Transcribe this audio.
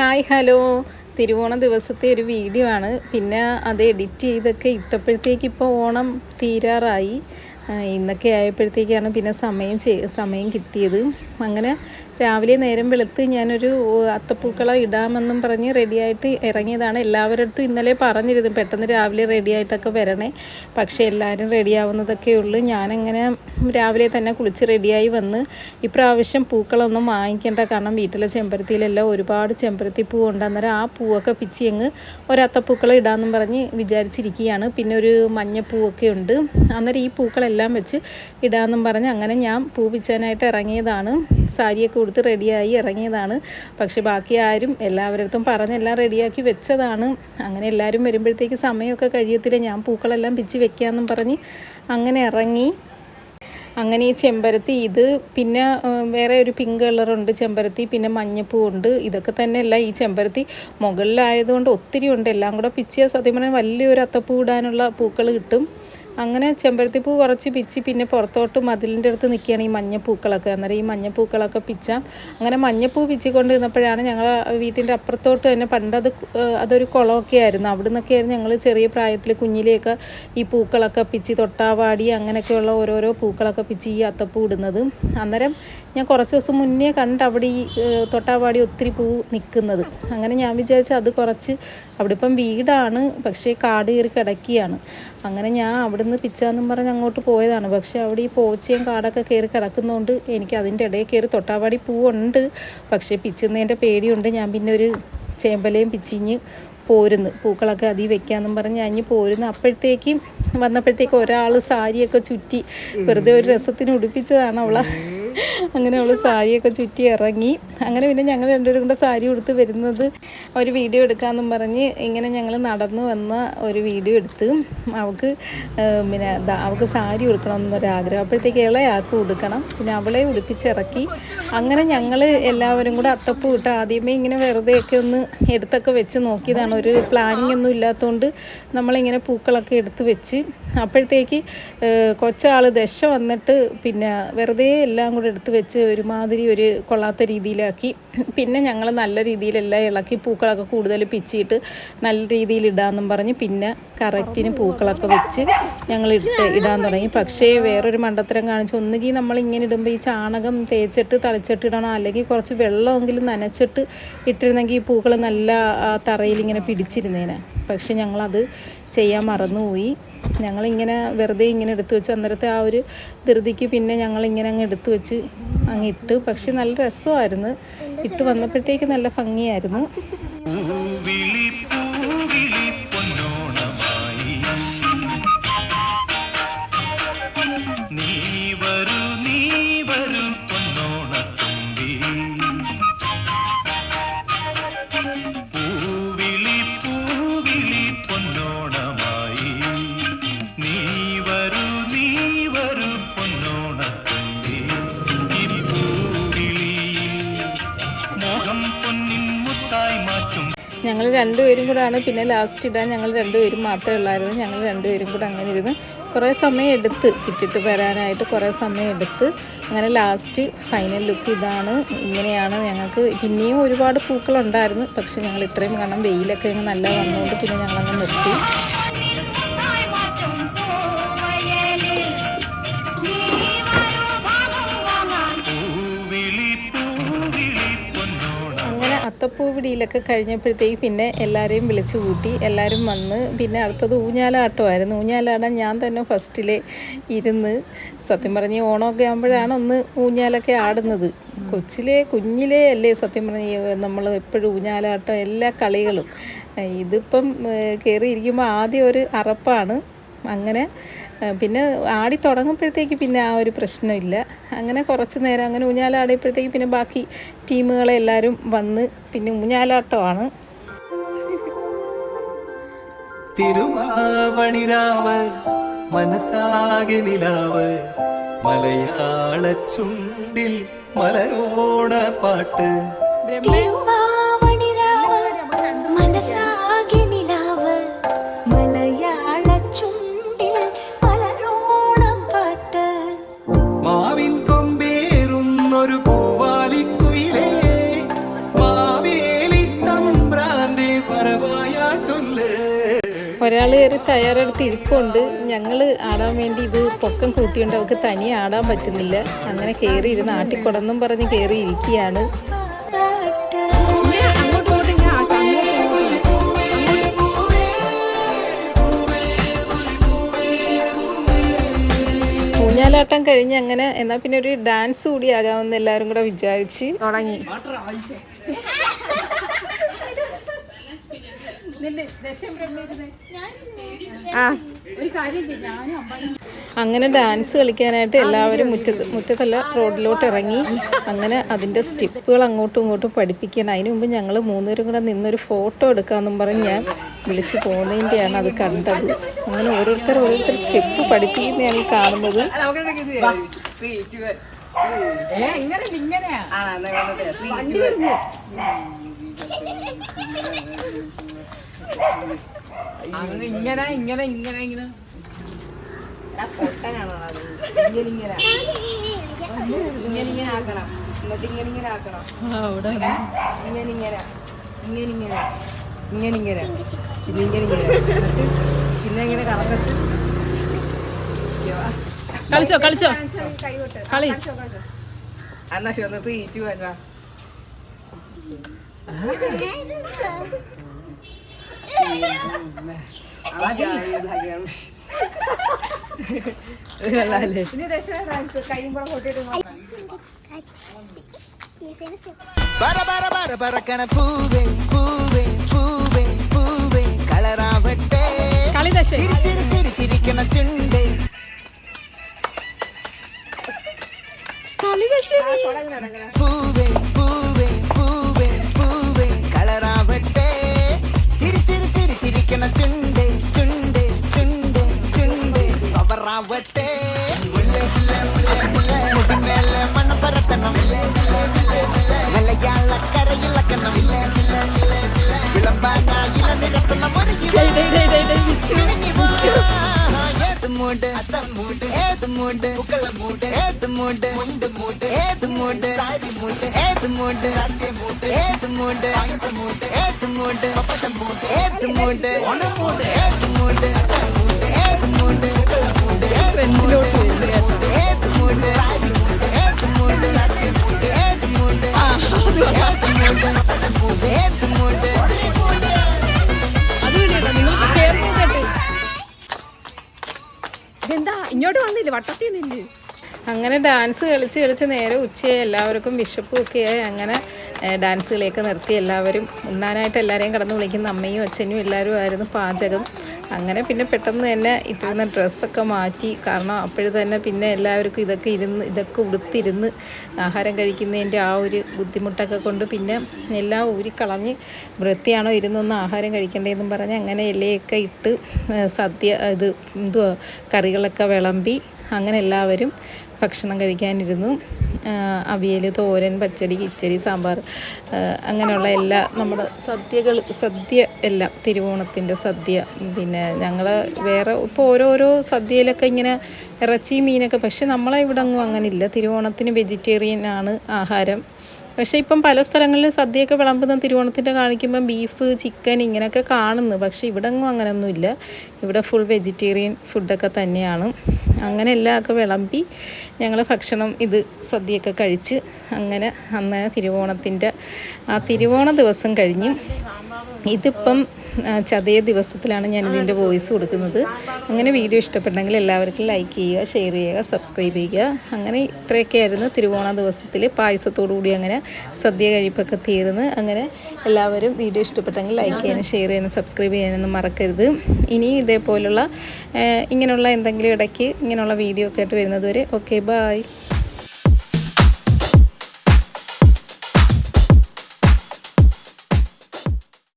Hi hello. തിരുവോണ ദിവസത്തെ ഒരു വീഡിയോ ആണ്. പിന്നെ അത് എഡിറ്റ് ചെയ്തൊക്കെ ഇട്ടപ്പോഴത്തേക്ക് ഇപ്പോൾ ഓണം തീരാറായി. ഇന്നൊക്കെ ആയപ്പോഴത്തേക്കാണ് പിന്നെ സമയം സമയം കിട്ടിയത്. അങ്ങനെ രാവിലെ നേരം വെളുത്ത് ഞാനൊരു അത്തപ്പൂക്കള ഇടാമെന്നും പറഞ്ഞ് റെഡിയായിട്ട് ഇറങ്ങിയതാണ്. എല്ലാവരുടെ അടുത്തും ഇന്നലെ പറഞ്ഞിരുന്നു പെട്ടെന്ന് രാവിലെ റെഡിയായിട്ടൊക്കെ വരണേ. പക്ഷേ എല്ലാവരും റെഡിയാവുന്നതൊക്കെ ഉള്ളൂ. ഞാനങ്ങനെ രാവിലെ തന്നെ കുളിച്ച് റെഡിയായി വന്ന് ഇപ്രാവശ്യം പൂക്കളൊന്നും വാങ്ങിക്കേണ്ട കാരണം വീട്ടിലെ ചെമ്പരത്തിയിലെല്ലാം ഒരുപാട് ചെമ്പരത്തി പൂ അന്നേരം ആ പൂവൊക്കെ പിച്ചി അങ്ങ് ഒരത്തപ്പൂക്കളം ഇടാമെന്നും പറഞ്ഞ് വിചാരിച്ചിരിക്കുകയാണ്. പിന്നെ ഒരു മഞ്ഞപ്പൂവൊക്കെ ഉണ്ട്. അന്നേരം ഈ പൂക്കളെല്ലാം വെച്ച് ഇടാമെന്നും പറഞ്ഞ് അങ്ങനെ ഞാൻ പൂ പിച്ചാനായിട്ട് ഇറങ്ങിയതാണ്. സാരിയൊക്കെ കൊടുത്ത് റെഡിയായി ഇറങ്ങിയതാണ്. പക്ഷേ ബാക്കി ആരും എല്ലാവരുടെ അടുത്തും പറഞ്ഞെല്ലാം റെഡിയാക്കി വെച്ചതാണ്. അങ്ങനെ എല്ലാവരും വരുമ്പോഴത്തേക്ക് സമയമൊക്കെ കഴിയത്തില്ല. ഞാൻ പൂക്കളെല്ലാം പിച്ച് വെക്കാമെന്നും പറഞ്ഞ് അങ്ങനെ ഇറങ്ങി. അങ്ങനെ ഈ ചെമ്പരത്തി ഇത് പിന്നെ വേറെ ഒരു പിങ്ക് കളറുണ്ട് ചെമ്പരത്തി പിന്നെ മഞ്ഞപ്പൂ ഉണ്ട് ഇതൊക്കെ തന്നെയല്ല ഈ ചെമ്പരത്തി മുകളിലായതുകൊണ്ട് ഒത്തിരി ഉണ്ട്. എല്ലാം കൂടെ പിച്ചിയ സത്യം പറഞ്ഞാൽ വലിയൊരു അത്തപ്പൂ ഇടാനുള്ള പൂക്കൾ കിട്ടും. അങ്ങനെ ചെമ്പരത്തി പൂ കുറച്ച് പിച്ച് പിന്നെ പുറത്തോട്ട് മതിലിന്റെ അടുത്ത് നിൽക്കുകയാണ് ഈ മഞ്ഞപ്പൂക്കളൊക്കെ. അന്നേരം ഈ മഞ്ഞപ്പൂക്കളൊക്കെ പിച്ചാം. അങ്ങനെ മഞ്ഞപ്പൂ പിച്ചിക്കൊണ്ട് നിന്നപ്പോഴാണ് ഞങ്ങൾ വീട്ടിന്റെ അപ്പുറത്തോട്ട് തന്നെ പണ്ടത് അതൊരു കുളമൊക്കെ ആയിരുന്നു. അവിടെ നിന്നൊക്കെയായിരുന്നു ഞങ്ങൾ ചെറിയ പ്രായത്തിൽ കുഞ്ഞിലെയൊക്കെ ഈ പൂക്കളൊക്കെ പിച്ചി തൊട്ടാവാടി അങ്ങനെയൊക്കെയുള്ള ഓരോരോ പൂക്കളൊക്കെ പിച്ചി ഈ അത്തപ്പൂ ഇടുന്നത്. അന്നേരം ഞാൻ കുറച്ച് ദിവസം മുന്നേ കണ്ട് അവിടെ ഈ തൊട്ടാവാടി ഒത്തിരി പൂ നിൽക്കുന്നത്. അങ്ങനെ ഞാൻ വിചാരിച്ചു അത് കുറച്ച് അവിടെ ഇപ്പം വീടാണ് പക്ഷേ കാട് കയറി കിടക്കുകയാണ്. അങ്ങനെ ഞാൻ അവിടുന്ന് പിച്ചാന്നും പറഞ്ഞ് അങ്ങോട്ട് പോയതാണ്. പക്ഷേ അവിടെ ഈ പോച്ചയും കാടൊക്കെ കയറി കിടക്കുന്നതുകൊണ്ട് എനിക്ക് അതിന്റെ ഇടയിൽ കയറി തൊട്ടാവാടി പൂവുണ്ട്. പക്ഷേ പിച്ചുന്നതിന്റെ പേടിയുണ്ട്. ഞാൻ പിന്നെ ഒരു ചേമ്പലയും പിച്ചിഞ്ഞ് പോരുന്നു. പൂക്കളൊക്കെ അതി വെക്കാമെന്നും പറഞ്ഞ് അഞ്ഞ് പോരുന്നു. അപ്പോഴത്തേക്കും വന്നപ്പോഴത്തേക്കും ഒരാൾ സാരിയൊക്കെ ചുറ്റി വെറുതെ ഒരു രസത്തിന് ഉടുപ്പിച്ചതാണ് അവളെ. അങ്ങനെ അവൾ സാരിയൊക്കെ ചുറ്റി ഇറങ്ങി. അങ്ങനെ പിന്നെ ഞങ്ങൾ രണ്ടുപേരും കൂടെ സാരി കൊടുത്ത് വരുന്നത് ഒരു വീഡിയോ എടുക്കാമെന്നും പറഞ്ഞ് ഇങ്ങനെ ഞങ്ങൾ നടന്നു വന്ന ഒരു വീഡിയോ എടുത്ത് അവൾക്ക് പിന്നെ അവൾക്ക് സാരി ഉടുക്കണമെന്നൊരാഗ്രഹം. അപ്പോഴത്തേക്ക് ഇളയാൾക്ക് ഉടുക്കണം. പിന്നെ അവളെ ഉടുപ്പിച്ചിറക്കി. അങ്ങനെ ഞങ്ങൾ എല്ലാവരും കൂടെ അത്തപ്പൂ ഇട്ട് ആദ്യമേ ഇങ്ങനെ വെറുതെയൊക്കെ ഒന്ന് എടുത്തൊക്കെ വെച്ച് നോക്കിയതാണ്. ഒരു പ്ലാനിങ് ഒന്നും ഇല്ലാത്തതുകൊണ്ട് നമ്മളിങ്ങനെ പൂക്കളൊക്കെ എടുത്ത് വെച്ച്. അപ്പോഴത്തേക്ക് കൊച്ചാൾ ദശ വന്നിട്ട് പിന്നെ വെറുതെ എല്ലാം കൂടെ എടുത്ത് വെച്ച് ഒരുമാതിരി ഒരു കൊള്ളാത്ത രീതിയിലാക്കി. പിന്നെ ഞങ്ങൾ നല്ല രീതിയിലെല്ലാം ഇളക്കി പൂക്കളൊക്കെ കൂടുതൽ പിച്ചിയിട്ട് നല്ല രീതിയിൽ ഇടാമെന്നും പറഞ്ഞ് പിന്നെ കറക്റ്റിന് പൂക്കളൊക്കെ വെച്ച് ഞങ്ങൾ ഇട്ട് ഇടാൻ തുടങ്ങി. പക്ഷേ വേറൊരു മണ്ടത്തരം കാണിച്ച് ഒന്നുകിൽ നമ്മൾ ഇങ്ങനെ ഇടുമ്പോൾ ഈ ചാണകം തേച്ചിട്ട് തളിച്ചിട്ട് ഇടണം. അല്ലെങ്കിൽ കുറച്ച് വെള്ളമെങ്കിലും നനച്ചിട്ട് ഇട്ടിരുന്നെങ്കിൽ ഈ പൂക്കൾ നല്ല തറയിൽ ഇങ്ങനെ പിടിച്ചിരുന്നേനെ. പക്ഷെ ഞങ്ങളത് ചെയ്യാൻ മറന്നുപോയി. ഞങ്ങളിങ്ങനെ വെറുതെ ഇങ്ങനെ എടുത്തു വെച്ച് അന്നേരത്തെ ആ ഒരു ധൃതിക്ക് പിന്നെ ഞങ്ങളിങ്ങനെ അങ്ങ് എടുത്തു വെച്ച് അങ്ങ് ഇട്ട്. പക്ഷെ നല്ല രസമായിരുന്നു. ഇട്ട് വന്നപ്പോഴത്തേക്ക് നല്ല ഭംഗിയായിരുന്നു. ഞങ്ങൾ രണ്ടുപേരും കൂടാണ്. പിന്നെ ലാസ്റ്റ് ഇടാൻ ഞങ്ങൾ രണ്ടുപേരും മാത്രമേ ഉള്ളായിരുന്നു. ഞങ്ങൾ രണ്ടുപേരും കൂടെ അങ്ങനെ ഇരുന്ന് കുറേ സമയം എടുത്ത് ഇട്ടിട്ട് വരാനായിട്ട് കുറേ സമയം എടുത്ത് അങ്ങനെ ലാസ്റ്റ് ഫൈനൽ ലുക്ക് ഇതാണ്. ഇങ്ങനെയാണ് ഞങ്ങൾക്ക് പിന്നെയും ഒരുപാട് പൂക്കളുണ്ടായിരുന്നു. പക്ഷെ ഞങ്ങൾ ഇത്രയും കാരണം വെയിലൊക്കെ ഇങ്ങനെ നല്ല വന്നുകൊണ്ട് പിന്നെ ഞങ്ങളങ്ങ് നിർത്തി. അങ്ങനെ അത്തപ്പൂപിടിയിലൊക്കെ കഴിഞ്ഞപ്പോഴത്തേക്ക് പിന്നെ എല്ലാവരെയും വിളിച്ചു കൂട്ടി എല്ലാവരും വന്ന് പിന്നെ അടുത്തത് ഊഞ്ഞാലാട്ടമായിരുന്നു. ഊഞ്ഞാലാടാൻ ഞാൻ തന്നെ ഫസ്റ്റിൽ ഇരുന്ന് സത്യം പറഞ്ഞ് ഓണമൊക്കെ ആകുമ്പോഴാണ് ഒന്ന് ഊഞ്ഞാലൊക്കെ ആടുന്നത്. കൊച്ചിലെ കുഞ്ഞിലേ അല്ലേ സത്യം പറഞ്ഞ് നമ്മൾ എപ്പോഴും ഊഞ്ഞാലാട്ടം എല്ലാ കളികളും. ഇതിപ്പം കയറിയിരിക്കുമ്പോൾ ആദ്യം ഒരു അറപ്പാണ്. അങ്ങനെ പിന്നെ ആടി തുടങ്ങുമ്പോഴത്തേക്ക് പിന്നെ ആ ഒരു പ്രശ്നമില്ല. അങ്ങനെ കുറച്ച് നേരം അങ്ങനെ ഊഞ്ഞാലാടിയപ്പോഴത്തേക്ക് പിന്നെ ബാക്കി ടീമുകളെ എല്ലാവരും വന്ന് പിന്നെ ഊഞ്ഞാലാട്ടമാണ്. തിരുവാവണിരാവ് മനസ്സാകെ നിലാവ് മലയാള ചുണ്ടിൽ മലരോണ പാട്ട് ഒരാൾ കയറി തയ്യാറെടുത്ത് ഇരിപ്പുണ്ട്. ഞങ്ങൾ ആടാൻ വേണ്ടി ഇത് പൊക്കം കൂട്ടിയുണ്ട് അവൾക്ക് തനിയെ ആടാൻ പറ്റുന്നില്ല. അങ്ങനെ കയറി ഇരുന്ന് ആട്ടിക്കൊടന്നും പറഞ്ഞ് കയറി ഇരിക്കുകയാണ് ഊഞ്ഞാലാട്ടം കഴിഞ്ഞ് അങ്ങനെ എന്നാൽ പിന്നെ ഒരു ഡാൻസ് കൂടി ആകാമെന്ന് എല്ലാവരും കൂടെ വിചാരിച്ച്. തുടങ്ങി. അങ്ങനെ ഡാൻസ് കളിക്കാനായിട്ട് എല്ലാവരും മുറ്റത്ത് മുറ്റത്തല്ല റോഡിലോട്ട് ഇറങ്ങി അങ്ങനെ അതിന്റെ സ്റ്റെപ്പുകൾ അങ്ങോട്ടും ഇങ്ങോട്ടും പഠിപ്പിക്കണം അതിന് മുമ്പ് ഞങ്ങൾ മൂന്നുപേരും കൂടെ നിന്നൊരു ഫോട്ടോ എടുക്കാമെന്നും പറഞ്ഞ് ഞാൻ വിളിച്ച് പോകുന്നതിന്റെയാണ് അത് കണ്ടത്. അങ്ങനെ ഓരോരുത്തർ ഓരോരുത്തർ സ്റ്റെപ്പ് പഠിപ്പിക്കുന്നതാണ് ഈ കാണുന്നത്. അങ്ങ് ഇങ്ങനെ ഇങ്ങനെ ഇങ്ങനെ ഇങ്ങനെ. പൊട്ടനാണോ ഇങ്ങനെ ഇങ്ങനെ. ഇങ്ങനെ ഇങ്ങനെ ആക്കണം. എന്നിട്ട് ഇങ്ങനെ ഇങ്ങനെ ആക്കണം. ഇങ്ങനെ ഇങ്ങനെ. ഇങ്ങനെ ഇങ്ങനെ. ഇങ്ങനെ ഇങ്ങനെ. പിന്നെ ഇങ്ങനെ. ഇങ്ങനെ പിന്നെ ഇങ്ങനെ കറങ്ങട്ട് കളിച്ചോ കളിച്ചോ? കളി. എന്നാ ശരി തീറ്റു വരാ പൂവേ പൂവേ പൂവേ പൂവേ കളറാവട്ടെ ചിരി ചിരി ചിരി ചിരിക്കണ ചുണ്ടേ. കളി ദശ നിരത്തണം ഒരു മിനിഞ്ഞു ഇങ്ങോട്ട് വന്നില്ല? വട്ടത്തിൽ നിന്നില്ലേ? അങ്ങനെ ഡാൻസ് കളിച്ച് കളിച്ച് നേരെ ഉച്ചയായി. എല്ലാവർക്കും വിശപ്പും ഒക്കെയായി അങ്ങനെ ഡാൻസുകളെയൊക്കെ ഡാൻസ് കളിയൊക്കെ നിർത്തി. എല്ലാവരും ഉണ്ണാനായിട്ട് എല്ലാവരെയും കടന്ന് വിളിക്കുന്ന. അമ്മയും അച്ഛനും എല്ലാവരും ആയിരുന്നു പാചകം. അങ്ങനെ പിന്നെ പെട്ടെന്ന് തന്നെ ഇട്ടിരുന്ന ഡ്രസ്സൊക്കെ മാറ്റി. കാരണം അപ്പോഴും തന്നെ പിന്നെ എല്ലാവർക്കും ഇതൊക്കെ ഇരുന്ന് ഇതൊക്കെ ഉടുത്തിരുന്ന് ആഹാരം കഴിക്കുന്നതിന്റെ ആ ഒരു ബുദ്ധിമുട്ടൊക്കെ കൊണ്ട് പിന്നെ എല്ലാം ഊരിക്കളഞ്ഞ് വൃത്തിയാണോ ഇരുന്നൊന്ന് ആഹാരം കഴിക്കേണ്ടതെന്നും പറഞ്ഞ് അങ്ങനെ ഇലയൊക്കെ ഇട്ട് സദ്യ ഇത് എന്തുവാ കറികളൊക്കെ വിളമ്പി അങ്ങനെ എല്ലാവരും ഭക്ഷണം കഴിക്കാനിരുന്നു. അവിയൽ തോരൻ പച്ചടി കിച്ചടി സാമ്പാർ അങ്ങനെയുള്ള എല്ലാ നമ്മുടെ സദ്യകൾ സദ്യ എല്ലാം തിരുവോണത്തിന്റെ സദ്യ പിന്നെ ഞങ്ങൾ വേറെ ഇപ്പോൾ ഓരോരോ സദ്യയിലൊക്കെ ഇങ്ങനെ ഇറച്ചി മീനൊക്കെ പക്ഷെ നമ്മളെ ഇവിടെ അങ്ങും അങ്ങനെ ഇല്ല തിരുവോണത്തിന് വെജിറ്റേറിയൻ ആണ് ആഹാരം. പക്ഷേ ഇപ്പം പല സ്ഥലങ്ങളിലും സദ്യയൊക്കെ വിളമ്പുന്ന തിരുവോണത്തിന്റെ കാണിക്കുമ്പം ബീഫ് ചിക്കൻ ഇങ്ങനെയൊക്കെ കാണുന്നു. പക്ഷേ ഇവിടെ ഒന്നും അങ്ങനെയൊന്നുമില്ല. ഇവിടെ ഫുൾ വെജിറ്റേറിയൻ ഫുഡൊക്കെ തന്നെയാണ്. അങ്ങനെ എല്ലാമൊക്കെ വിളമ്പി ഞങ്ങൾ ഭക്ഷണം ഇത് സദ്യയൊക്കെ കഴിച്ച് അങ്ങനെ അന്ന് തിരുവോണത്തിന്റെ ആ തിരുവോണ ദിവസം കഴിഞ്ഞ് ഇതിപ്പം ചതയ ദിവസത്തിലാണ് ഞാൻ ഇതിന്റെ വോയിസ് കൊടുക്കുന്നത്. അങ്ങനെ വീഡിയോ ഇഷ്ടപ്പെട്ടെങ്കിൽ എല്ലാവർക്കും ലൈക്ക് ചെയ്യുക ഷെയർ ചെയ്യുക സബ്സ്ക്രൈബ് ചെയ്യുക. അങ്ങനെ ഇത്രയൊക്കെയായിരുന്നു തിരുവോണ ദിവസത്തിൽ പായസത്തോടു കൂടി അങ്ങനെ സദ്യ കഴിപ്പൊക്കെ തീർന്ന് അങ്ങനെ എല്ലാവരും വീഡിയോ ഇഷ്ടപ്പെട്ടെങ്കിൽ ലൈക്ക് ചെയ്യാനും ഷെയർ ചെയ്യാനും സബ്സ്ക്രൈബ് ചെയ്യാനൊന്നും മറക്കരുത്. ഇനിയും ഇതേപോലുള്ള ഇങ്ങനെയുള്ള എന്തെങ്കിലും ഇടയ്ക്ക് ഇങ്ങനെയുള്ള വീഡിയോ ഒക്കെ ആയിട്ട് വരുന്നത് വരെ ഓക്കെ ബായ്